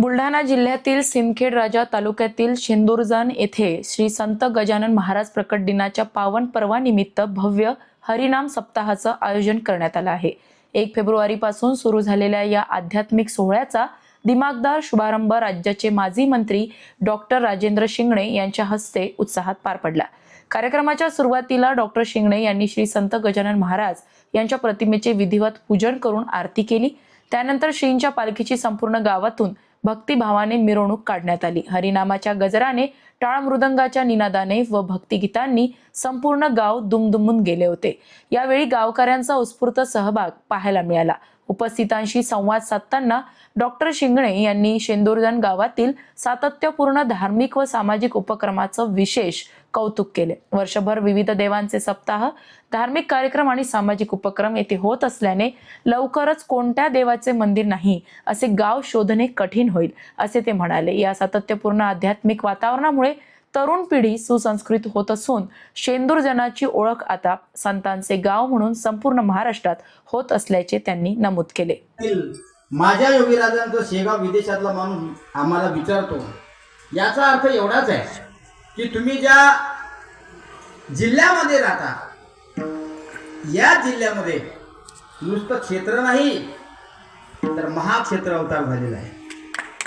बुलढाणा जिल्ह्यातील सिंदखेड राजा तालुक्यातील शेंदुरजान येथे श्री संत गजानन महाराज प्रकट दिनाच्या पावन पर्वानिमित्त भव्य हरिनाम सप्ताहाचं आयोजन करण्यात आलं आहे. एक फेब्रुवारीपासून सुरू झालेल्या या आध्यात्मिक सोहळ्याचा दिमागदार शुभारंभ राज्याचे माजी मंत्री डॉक्टर राजेंद्र शिंगणे यांच्या हस्ते उत्साहात पार पडला. कार्यक्रमाच्या सुरुवातीला डॉक्टर शिंगणे यांनी श्री संत गजानन महाराज यांच्या प्रतिमेचे विधिवत पूजन करून आरती केली. त्यानंतर श्रींच्या पालखीची संपूर्ण गावातून भक्तिभावाने मिरवणूक काढण्यात आली. हरिनामाच्या गजराने टाळ मृदंगाच्या निनादाने व भक्तिगीतांनी संपूर्ण गाव दुमदुमून गेले होते. यावेळी गावकऱ्यांचा उत्स्फूर्त सहभाग पाहायला मिळाला. उपस्थितांशी संवाद साधताना डॉक्टर शिंगणे यांनी शेंदुरजण गावातील सातत्यपूर्ण धार्मिक व सामाजिक उपक्रमाचं विशेष कौतुक केले. वर्षभर विविध देवांचे सप्ताह धार्मिक कार्यक्रम आणि सामाजिक उपक्रम येथे होत असल्याने लवकरच कोणत्या देवाचे मंदिर नाही असे गाव शोधणे कठीण होईल असे ते म्हणाले. या सातत्यपूर्ण आध्यात्मिक वातावरणामुळे तरुण पिढी सुसंस्कृत होत असून शेंदूरजनाची ओळख आता संतांचे गाव म्हणून संपूर्ण महाराष्ट्रात होत असल्याचे त्यांनी नमूद केले. माझ्या योगीराजांचा शेगाव विदेशातला माणूस आम्हाला विचारतो. याचा अर्थ एवढाच आहे की तुम्ही ज्या जिल्ह्यामध्ये राहता या जिल्ह्यामध्ये नुसतं क्षेत्र नाही तर महाक्षेत्र अवतार झालेला आहे.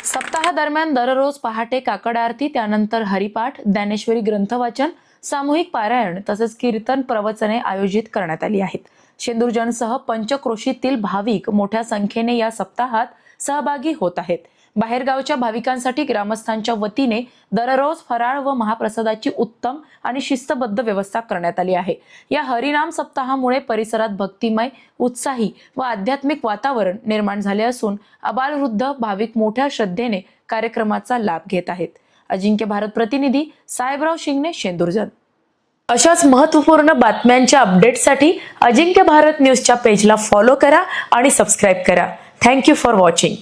सप्ताहादरम्यान दररोज पहाटे काकड आरती त्यानंतर हरिपाठ ज्ञानेश्वरी ग्रंथवाचन सामूहिक पारायण तसेच कीर्तन प्रवचने आयोजित करण्यात आली आहेत. शेंदुरजनसह पंचक्रोशीतील भाविक मोठ्या संख्येने या सप्ताहात सहभागी होत आहेत. बाहेरगावच्या भाविकांसाठी ग्रामस्थांच्या वतीने दररोज फराळ व महाप्रसादाची उत्तम आणि शिस्तबद्ध व्यवस्था करण्यात आली आहे. या हरिनाम सप्ताहामुळे परिसरात भक्तिमय उत्साही व आध्यात्मिक वातावरण निर्माण झाले असून अबालवृद्ध भाविक मोठ्या श्रद्धेने कार्यक्रमाचा लाभ घेत आहेत. अजिंक्य भारत प्रतिनिधी साहेबराव शिंगणे शेंदुरजन. अशाच महत्त्वपूर्ण बातम्यांच्या अपडेटसाठी अजिंक्य भारत न्यूजच्या पेजला फॉलो करा आणि सबस्क्राईब करा. Thank you for watching.